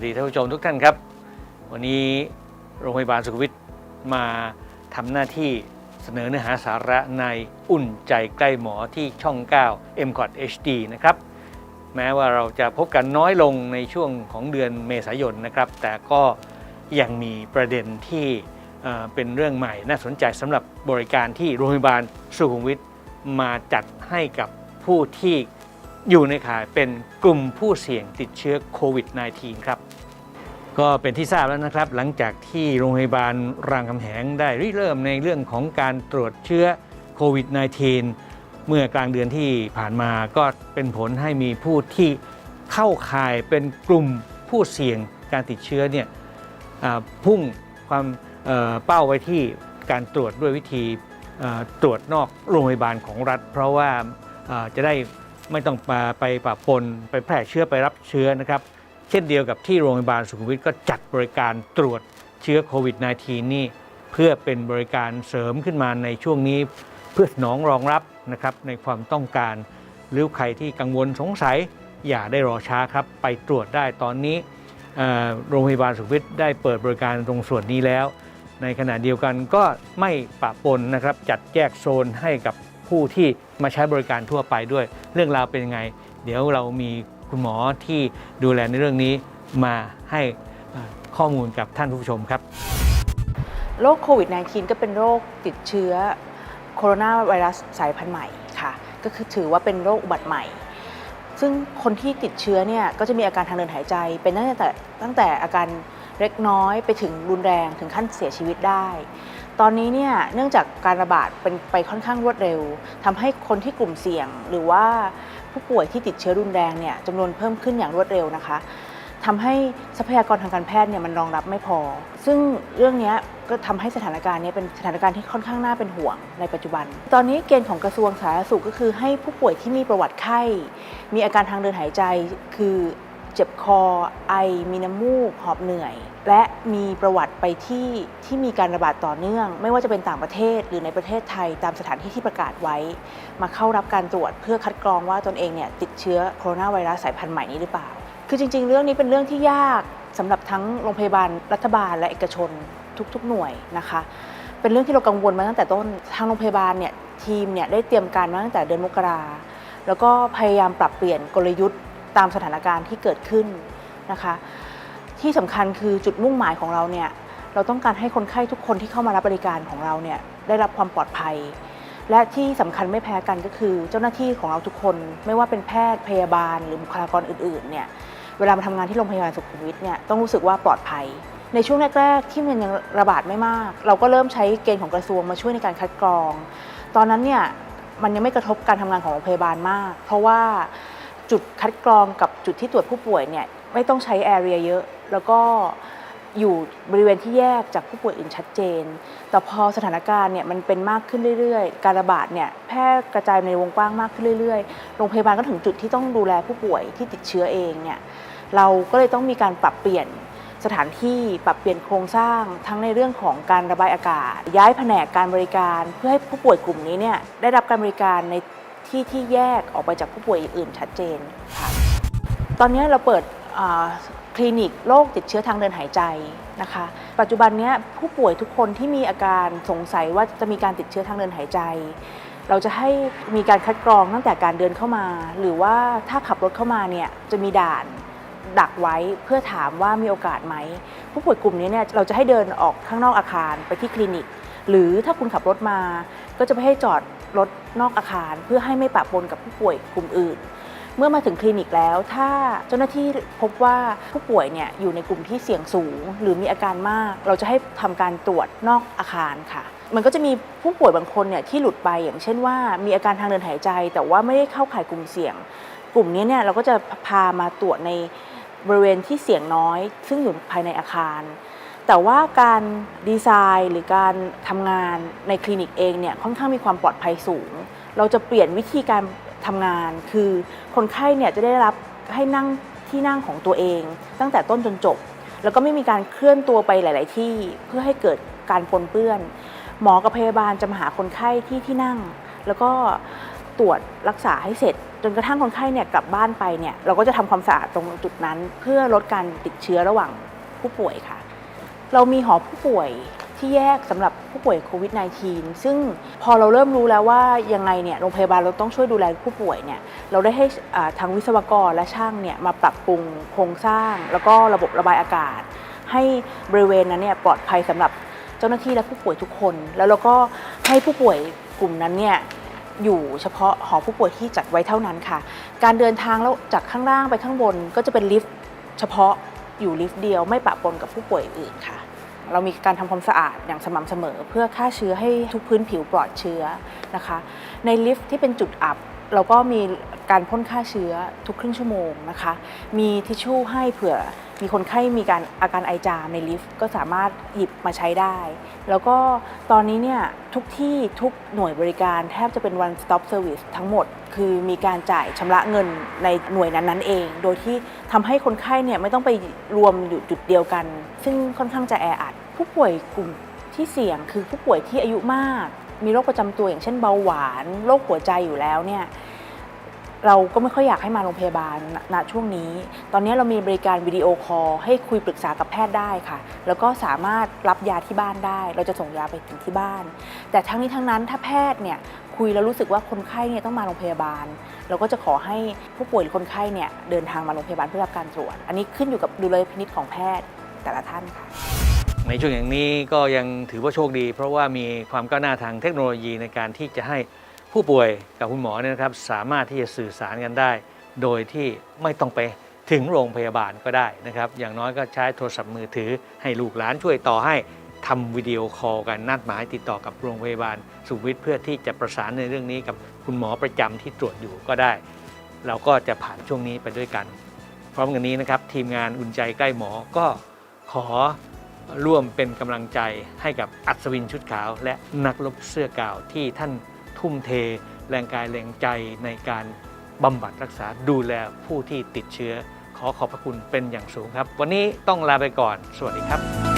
วัสดีท่านผู้ชมทุกท่านครับ วันนี้โรงพยาบาลสุขวิทมาทำหน้าที่เสนอเนื้อหาสาระในอุ่นใจใกล้หมอที่ช่อง 9 m c o t HD นะครับ แม้ว่าเราจะพบกันน้อยลงในช่วงของเดือนเมษายนนะครับ แต่ก็ยังมีประเด็นที่เอ่อเป็นเรื่องใหม่น่าสนใจสำหรับบริการที่โรงพยาบาลสุขุมวิทมาจัดให้กับผู้ที่ อยู่ในข่ายเป็นกลุ่มผู้เสี่ยงติดเชื้อโควิด -19 ครับ ก็เป็นที่ทราบแล้วนะครับ หลังจากที่โรงพยาบาลรามคำแหงได้ริเริ่มในเรื่องของการตรวจเชื้อโควิด -19 เมื่อกลางเดือนที่ผ่านมาก็เป็นผลให้มีผู้ที่เข้าข่ายเป็นกลุ่มผู้เสี่ยงการติดเชื้อเนี่ยพุ่งความเเป้าไว้ที่การตรวจด้วยวิธีตรวจนอกโรงพยาบาลของรัฐ เพราะว่าจะได้ ไม่ต้องมาไปปะปนไปแพร่เชื้อไปรับเชื้อนะครับ เช่นเดียวกับที่โรงพยาบาลสุขุมวิทก็จัดบริการตรวจเชื้อโควิด -19 นี่เพื่อเป็นบริการเสริมขึ้นมาในช่วงนี้ เพื่อสนองรองรับนะครับในความต้องการ หรือใครที่กังวลสงสัยอย่าได้รอช้าครับ ไปตรวจได้ตอนนี้โรงพยาบาลสุขวิทได้เปิดบริการตรงส่วนนี้แล้ว ในขณะเดียวกันก็ไม่ปะปนนะครับจัดแยกโซนให้กับ ผู้ที่มาใช้บริการทั่วไปด้วย เรื่องราวเป็นยังไง เดี๋ยวเรามีคุณหมอที่ดูแลในเรื่องนี้มาให้ข้อมูลกับท่านผู้ชมครับโรคโควิด -19 ก็เป็นโรคติดเชื้อโคโรนาไวรัสสายพันธุ์ใหม่ค่ะ ก็คือถือว่าเป็นโรคอุบัติใหม่ ซึ่งคนที่ติดเชื้อเนี่ยก็จะมีอาการทางเดินหายใจ เป็นตั้งแต่ตั้งแต่อาการเล็กน้อยไปถึงรุนแรงถึงขั้นเสียชีวิตได้ ตอนนี้เนี่ยเนื่องจากการระบาดเป็นไปค่อนข้างรวดเร็วทำให้คนที่กลุ่มเสี่ยง หรือว่าผู้ป่วยที่ติดเชื้อรุนแรงเนี่ยจำนวนเพิ่มขึ้นอย่างรวดเร็วนะคะทำให้ทรัพยากรทางการแพทย์เนี่ยมันรองรับไม่พอ ซึ่งเรื่องนี้ก็ทำให้สถานการณ์เนี้ยเป็นสถานการณ์ที่ค่อนข้างน่าเป็นห่วงในปัจจุบัน ตอนนี้เกณฑ์ของกระทรวงสาธารณสุขก็คือให้ผู้ป่วยที่มีประวัติไข้ มีอาการทางเดินหายใจ คือ เจ็บคอ ไอ มีน้ำมูก หอบเหนื่อย และมีประวัติไปที่ที่มีการระบาดต่อเนื่อง ไม่ว่าจะเป็นต่างประเทศหรือในประเทศไทยตามสถานที่ที่ประกาศไว้ มาเข้ารับการตรวจเพื่อคัดกรองว่าตนเองเนี่ยติดเชื้อโคโรนาไวรัสสายพันธุ์ใหม่นี้หรือเปล่า คือจริง ๆ เรื่องนี้เป็นเรื่องที่ยากสำหรับทั้งโรงพยาบาลรัฐบาลและเอกชนทุกๆ หน่วยนะคะ เป็นเรื่องที่เรากังวลมาตั้งแต่ต้นทางโรงพยาบาลเนี่ยทีมเนี่ยได้เตรียมการมาตั้งแต่เดือนมกราแล้วก็พยายามปรับเปลี่ยนกลยุทธ์ ตามสถานการณ์ที่เกิดขึ้นนะคะที่สำคัญคือจุดมุ่งหมายของเราเนี่ยเราต้องการให้คนไข้ทุกคนที่เข้ามารับบริการของเราเนี่ยได้รับความปลอดภัย และที่สำคัญไม่แพ้กันก็คือเจ้าหน้าที่ของเราทุกคน ไม่ว่าเป็นแพทย์พยาบาล หรือบุคลากรอื่นๆเนี่ยเวลามาทำงานที่โรงพยาบาลสุขุมวิทเนี่ยต้องรู้สึกว่าปลอดภัย ในช่วงแรกๆที่มันยังระบาดไม่มาก เราก็เริ่มใช้เกณฑ์ของกระทรวงมาช่วยในการคัดกรอง ตอนนั้นเนี่ยมันยังไม่กระทบการทำงานของโรงพยาบาลมาก เพราะว่า จุดคัดกรองกับจุดที่ตรวจผู้ป่วยเนี่ยไม่ต้องใช้แอเรียเยอะ แล้วก็อยู่บริเวณที่แยกจากผู้ป่วยอื่นชัดเจน แต่พอสถานการณ์เนี่ยมันเป็นมากขึ้นเรื่อยๆ การระบาดเนี่ยแพร่กระจายในวงกว้างมากขึ้นเรื่อยๆ โรงพยาบาลก็ถึงจุดที่ต้องดูแลผู้ป่วยที่ติดเชื้อเองเนี่ยเราก็เลยต้องมีการปรับเปลี่ยนสถานที่ปรับเปลี่ยนโครงสร้างทั้งในเรื่องของการระบายอากาศ ย้ายแผนกการบริการ เพื่อให้ผู้ป่วยกลุ่มนี้เนี่ยได้รับการบริการใน ที่ที่แยกออกไปจากผู้ป่วยอื่นชัดเจนค่ะตอนนี้เราเปิดคลินิกโรคติดเชื้อทางเดินหายใจนะคะ ปัจจุบันนี้ผู้ป่วยทุกคนที่มีอาการสงสัยว่าจะมีการติดเชื้อทางเดินหายใจ เราจะให้มีการคัดกรองตั้งแต่การเดินเข้ามา หรือว่าถ้าขับรถเข้ามาเนี่ยจะมีด่านดักไว้เพื่อถามว่ามีโอกาสไหม ผู้ป่วยกลุ่มนี้เนี่ยเราจะให้เดินออกข้างนอกอาคารไปที่คลินิก หรือถ้าคุณขับรถมาก็จะไม่ให้จอด รถนอกอาคาร เพื่อให้ไม่ปะปนกับผู้ป่วยกลุ่มอื่น เมื่อมาถึงคลินิกแล้ว ถ้าเจ้าหน้าที่พบว่าผู้ป่วยเนี่ยอยู่ในกลุ่มที่เสี่ยงสูง หรือมีอาการมาก เราจะให้ทำการตรวจนอกอาคารค่ะ มันก็จะมีผู้ป่วยบางคนเนี่ยที่หลุดไปอย่างเช่นว่า มีอาการทางเดินหายใจ แต่ว่าไม่ได้เข้าข่ายกลุ่มเสี่ยง กลุ่มนี้เนี่ยเราก็จะพามาตรวจในบริเวณที่เสี่ยงน้อย ซึ่งอยู่ภายในอาคาร แต่ว่าการดีไซน์หรือการทำงานในคลินิกเองเนี่ยค่อนข้างมีความปลอดภัยสูง เราจะเปลี่ยนวิธีการทำงาน คือคนไข้เนี่ยจะได้รับให้นั่งที่นั่งของตัวเอง ตั้งแต่ต้นจนจบ แล้วก็ไม่มีการเคลื่อนตัวไปหลาย ๆ ที่เพื่อให้เกิดการปนเปื้อน หมอกับพยาบาลจะมาหาคนไข้ที่ที่นั่ง แล้วก็ตรวจรักษาให้เสร็จ จนกระทั่งคนไข้เนี่ยกลับบ้านไปเนี่ยเราก็จะทำความสะอาดตรงจุดนั้น เพื่อลดการติดเชื้อระหว่างผู้ป่วยค่ะ เรามีหอผู้ป่วยที่แยกสำหรับผู้ป่วยโควิด -19 ซึ่งพอเราเริ่มรู้แล้วว่ายังไงเนี่ยโรงพยาบาลเราต้องช่วยดูแลผู้ป่วยเนี่ยเราได้ให้ทางวิศวกรและช่างเนี่ยมาปรับปรุงโครงสร้าง แล้วก็ระบบระบายอากาศ ให้บริเวณนั้นเนี่ยปลอดภัยสำหรับเจ้าหน้าที่และผู้ป่วยทุกคน แล้วเราก็ให้ผู้ป่วยกลุ่มนั้นเนี่ยอยู่เฉพาะหอผู้ป่วยที่จัดไว้เท่านั้นค่ะ การเดินทางแล้วจากข้างล่างไปข้างบนก็จะเป็นลิฟต์เฉพาะ อยู่ลิฟต์เดียวไม่ปะปนกับผู้ป่วยอื่นค่ะ เรามีการทำความสะอาดอย่างสม่ำเสมอ เพื่อฆ่าเชื้อให้ทุกพื้นผิวปลอดเชื้อนะคะ ในลิฟต์ที่เป็นจุดอับ เราก็มีการพ่นฆ่าเชื้อทุกครึ่งชั่วโมงนะคะ มีทิชชู่ให้เผื่อมีคนไข้มีการอาการไอจามในลิฟต์ก็สามารถหยิบมาใช้ได้ แล้วก็ตอนนี้เนี่ยทุกที่ทุกหน่วยบริการแทบจะเป็น one stop service ทั้งหมด คือมีการจ่ายชำระเงินในหน่วยนั้นๆเอง โดยที่ทำให้คนไข้เนี่ยไม่ต้องไปรวมอยู่จุดเดียวกัน ซึ่งค่อนข้างจะแออัด ผู้ป่วยกลุ่มที่เสี่ยงคือผู้ป่วยที่อายุมาก มีโรคประจำตัวอย่างเช่นเบาหวานโรคหัวใจอยู่แล้วเนี่ยเราก็ไม่ค่อยอยากให้มาโรงพยาบาลณณช่วงนี้ ตอนนี้เรามีบริการวิดีโอคอลให้คุยปรึกษากับแพทย์ได้ค่ะ แล้วก็สามารถรับยาที่บ้านได้ เราจะส่งยาไปถึงที่บ้าน แต่ทั้งนี้ทั้งนั้นถ้าแพทย์เนี่ยคุยแล้วรู้สึกว่าคนไข้เนี่ยต้องมาโรงพยาบาล เราก็จะขอให้ผู้ป่วยหรือคนไข้เนี่ยเดินทางมาโรงพยาบาลเพื่อรับการตรวจ อันนี้ขึ้นอยู่กับดุลยพินิจของแพทย์แต่ละท่านค่ะ ในช่วงอย่างนี้ก็ยังถือว่าโชคดี เพราะว่ามีความก้าวหน้าทางเทคโนโลยีในการที่จะให้ผู้ป่วยกับคุณหมอเนี่ยนะครับสามารถที่จะสื่อสารกันได้ โดยที่ไม่ต้องไปถึงโรงพยาบาลก็ได้นะครับ อย่างน้อยก็ใช้โทรศัพท์มือถือ ให้ลูกหลานช่วยต่อให้ทำวิดีโอคอลกันนัดหมายติดต่อกับโรงพยาบาลสุวิทย์เพื่อที่จะประสานในเรื่องนี้กับคุณหมอประจำที่ตรวจอยู่ก็ได้ เราก็จะผ่านช่วงนี้ไปด้วยกัน พร้อมกันนี้นะครับทีมงานอุ่นใจใกล้หมอก็ขอ ร่วมเป็นกำลังใจให้กับอัศวินชุดขาว และนักรบเสื้อกาวที่ท่านทุ่มเท แรงกายแรงใจในการบำบัดรักษาดูแลผู้ที่ติดเชื้อ ขอขอบพระคุณเป็นอย่างสูงครับ วันนี้ต้องลาไปก่อน สวัสดีครับ